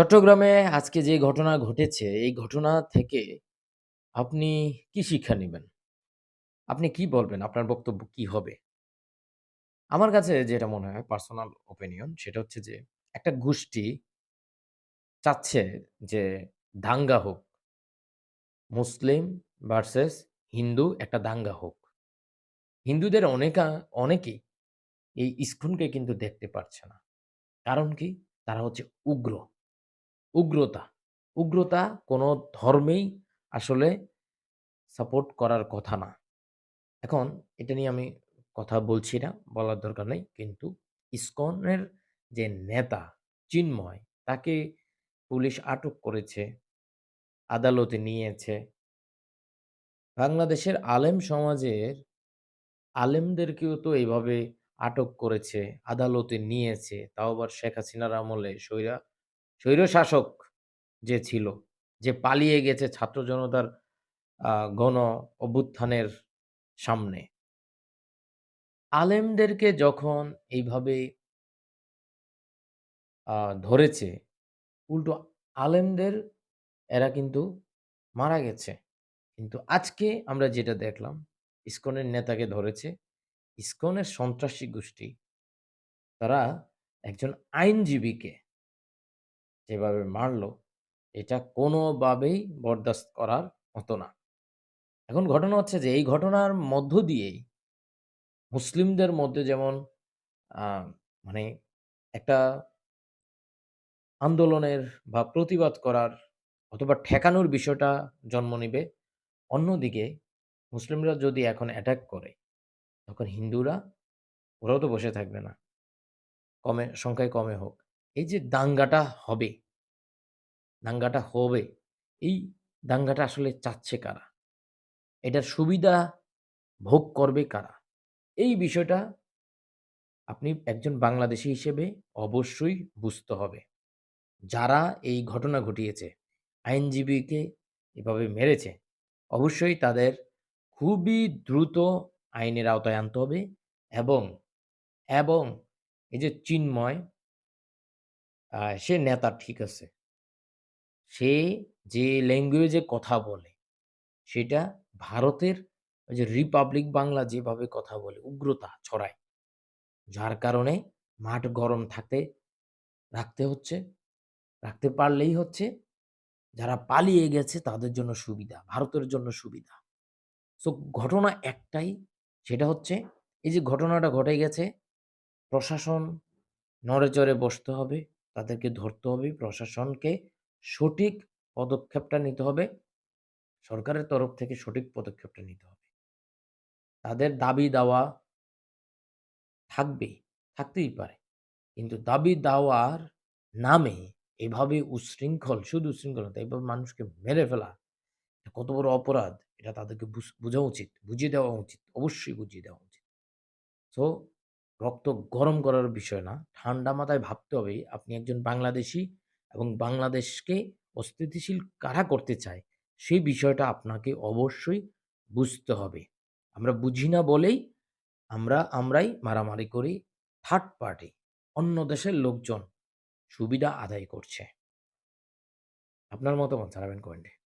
চট্টগ্রামে আজকে যে ঘটনা ঘটেছে, এই ঘটনা থেকে আপনি কি শিক্ষা নিবেন? আপনি কি বলবেন? আপনার বক্তব্য কি হবে? আমার কাছে যেটা মনে হয় পার্সোনাল ওপিনিয়ন সেটা হচ্ছে যে, একটা গোষ্ঠী চাচ্ছে যে দাঙ্গা হোক। মুসলিম ভার্সাস হিন্দু একটা দাঙ্গা হোক। হিন্দুদের অনেকা অনেকেই এই ইস্কনকে কিন্তু দেখতে পারছে না। কারণ কি? তারা হচ্ছে উগ্র। উগ্রতা। উগ্রতা কোনো ধর্মেই আসলে সাপোর্ট করার কথা না। এখন এটা নিয়ে আমি কথা বলছি না, বলার দরকার নেই। কিন্তু ইসকনের যে নেতা চিন্ময়, তাকে পুলিশ আটক করেছে, আদালতে নিয়েছে। বাংলাদেশের আলেম সমাজের আলেমদেরকেও তো এভাবে আটক করেছে, আদালতে নিয়েছে। তাও আবার শেখ হাসিনার আমলে স্বৈরা স্বৈরশাসক যে ছিল, যে পালিয়ে গেছে ছাত্র জনতার গণ অভ্যুত্থানের সামনে। আলেমদেরকে যখন এইভাবে ধরেছে, উল্টো আলেমদের এরা কিন্তু মারা গেছে। কিন্তু আজকে আমরা যেটা দেখলাম, ইসকনের নেতাকে ধরেছে। ইসকনের সন্ত্রাসী গোষ্ঠী তারা একজন আইনজীবীকে যেভাবে মারল, এটা কোনোভাবেই বরদাস্ত করার মতো না। এখন ঘটনা হচ্ছে যে এই ঘটনার মধ্য দিয়েই মুসলিমদের মধ্যে যেমন মানে একটা আন্দোলনের বা প্রতিবাদ করার অথবা ঠেকানোর বিষয়টা জন্ম নিবে। অন্যদিকে মুসলিমরা যদি এখন অ্যাটাক করে, তখন হিন্দুরা ওরাও তো বসে থাকবে না। কমে সংখ্যায় কমে হোক। এই যে দাঙ্গাটা হবে, দাঙ্গাটা হবে, এই দাঙ্গাটা আসলে চাচ্ছে কারা? এটার সুবিধা ভোগ করবে কারা? এই বিষয়টা আপনি একজন বাংলাদেশি হিসেবে অবশ্যই বুঝতে হবে। যারা এই ঘটনা ঘটিয়েছে, আইনজীবীকে এভাবে মেরেছে, অবশ্যই তাদের খুবই দ্রুত আইনের আওতায় আনতে হবে এবং, এবং এই যে চিন্ময় সে নেতা ঠিক আছে। সে যে ল্যাঙ্গুয়েজে কথা বলে, সেটা ভারতের ওই যে রিপাবলিক বাংলা যেভাবে কথা বলে, উগ্রতা ছড়ায়। যার কারণে মাঠ গরম থাকতে রাখতে হচ্ছে। রাখতে পারলেই হচ্ছে যারা পালিয়ে গেছে তাদের জন্য সুবিধা, ভারতের জন্য সুবিধা। সো ঘটনা একটাই, সেটা হচ্ছে এই যে ঘটনাটা ঘটে গেছে, প্রশাসন নড়েচড়ে বসতে হবে, তাদেরকে ধরতে হবে, প্রশাসনকে সঠিক পদক্ষেপটা নিতে হবে। সরকারের তরফ থেকে সঠিক পদক্ষেপটা নিতে হবে। তাদের দাবি-দাওয়া থাকবে থাকতেই পারে। কিন্তু দাবি-দাওয়ার নামে এভাবে উশৃঙ্খল শুধু উচ্ছৃঙ্খল না, এভাবে মানুষকে মেরে ফেলা, কত বড় অপরাধ এটা তাদেরকে বুঝ বোঝা উচিত, বুঝিয়ে দেওয়া উচিত, অবশ্যই বুঝিয়ে দেওয়া উচিত। সো রক্ত গরম করার বিষয় না, ঠান্ডা মাথায় ভাবতে হবে আপনি একজন বাংলাদেশি এবং বাংলাদেশকে অস্থিতিশীল কারা করতে চায়, সেই বিষয়টা আপনাকে অবশ্যই বুঝতে হবে। আমরা বুঝি না বলেই আমরা আমরাই মারামারি করি, থার্ড পার্টি, অন্য দেশের লোকজন সুবিধা আদায় করছে। আপনার মতামত জানাবেন কমেন্টে।